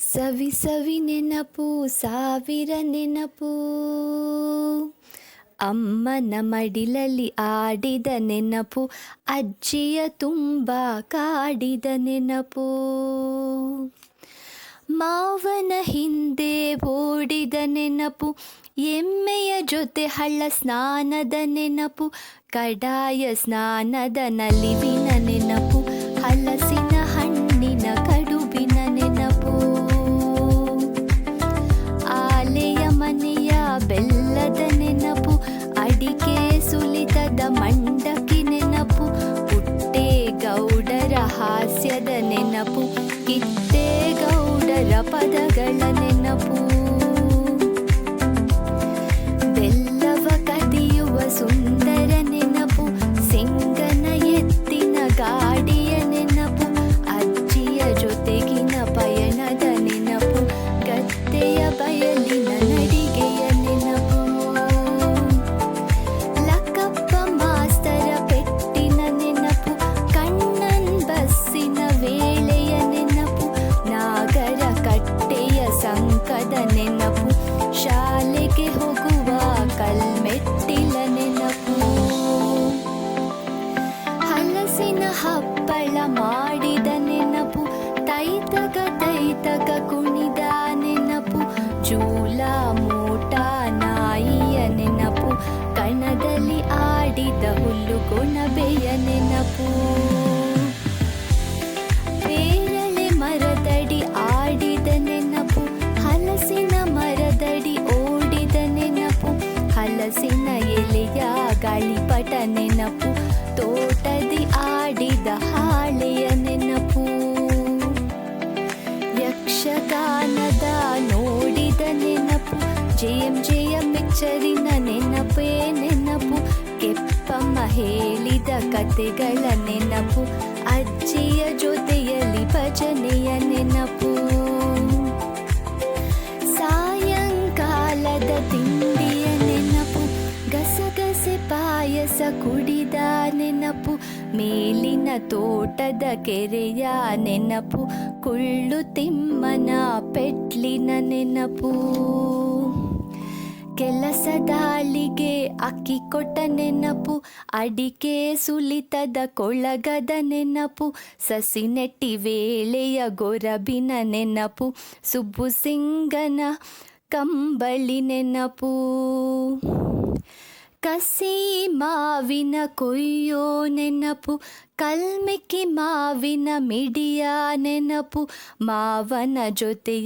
ಸವಿ ಸವಿ ನೆನಪು, ಸಾವಿರ ನೆನಪು. ಅಮ್ಮನ ಮಡಿಲಲ್ಲಿ ಆಡಿದ ನೆನಪು, ಅಜ್ಜಿಯ ತುಂಬ ಕಾಡಿದ ನೆನಪು. ಮಾವನ ಹಿಂದೆ ಓಡಿದ ನೆನಪು, ಎಮ್ಮೆಯ ಜೊತೆ ಹಳ್ಳ ಸ್ನಾನದ ನೆನಪು, ಕಡಾಯ ಸ್ನಾನದ ನಲಿವಿನ ನೆನಪು, ಹಲಸಿನ ನೆನಪು. ಕಿತ್ತೆ ಗೌಡರ ಪದಗಳ ನೆನಪು. ಹಲಸಿನ ಹಪ್ಪಳ ಮಾಡಿದ ನೆನಪು, ತೈತಗ ತೈತಗ ಕುಣಿದ ನೆನಪು ಜೂಲ ಮೋಟ ನಾಯಿಯ ನೆನಪು, ಕಣದಲ್ಲಿ ಆಡಿದ ಹುಲ್ಲು ಕೊಣಬೆಯ ನೆನಪು. ಪೇರಳೆ ಮರದಡಿ ಆಡಿದ ನೆನಪು, ಹಲಸಿನ ಮರದಡಿ ಓಡಿದ ನೆನಪು, ಹಲಸಿನ ಎಲೆಯ ಗಾಳಿಪಟ ನೆನಪು ತೋಟದಿ ಆಡಿದ ಹಾಳೆಯ ನೆನಪು. ಯಕ್ಷಗಾನದ ನೋಡಿದ ನೆನಪು. ಜೆಎಂ ಜಯ ಮೆಚ್ಚರಿನ ನೆನಪೇ ನೆನಪು. ಕೆಪ್ಪಮ್ಮ ಹೇಳಿದ ಕತೆಗಳ ನೆನಪು. ಅಜ್ಜಿಯ ಜೊತೆಯಲ್ಲಿ ಭಜನೆಯ ನೆನಪು. ಪಾಯಸ ಕುಡಿದ ನೆನಪು, ಮೇಲಿನ ತೋಟದ ಕೆರೆಯ ನೆನಪು, ಕುಳ್ಳು ತಿಮ್ಮನ ಪೆಟ್ಲಿನ ನೆನಪು. ಕೆಲಸದಾಳಿಗೆ ಅಕ್ಕಿ ಕೊಟ್ಟ ನೆನಪು, ಅಡಿಕೆ ಸುಲಿತದ ಕೊಳಗದ ನೆನಪು, ಸಸಿ ನೆಟ್ಟಿ ವೇಳೆಯ ಗೊರಬಿನ ನೆನಪು, ಸುಬ್ಬು ಸಿಂಗನ ಕಂಬಳಿ ನೆನಪು. ಕಸಿ ಮಾವಿನ ಕೊಯ್ಯೋ ನೆನಪು ಕಲ್ಮೆಕ್ಕಿ ಮಾವಿನ ಮಿಡಿಯ ನೆನಪು ಮಾವನ ಜೊತೆ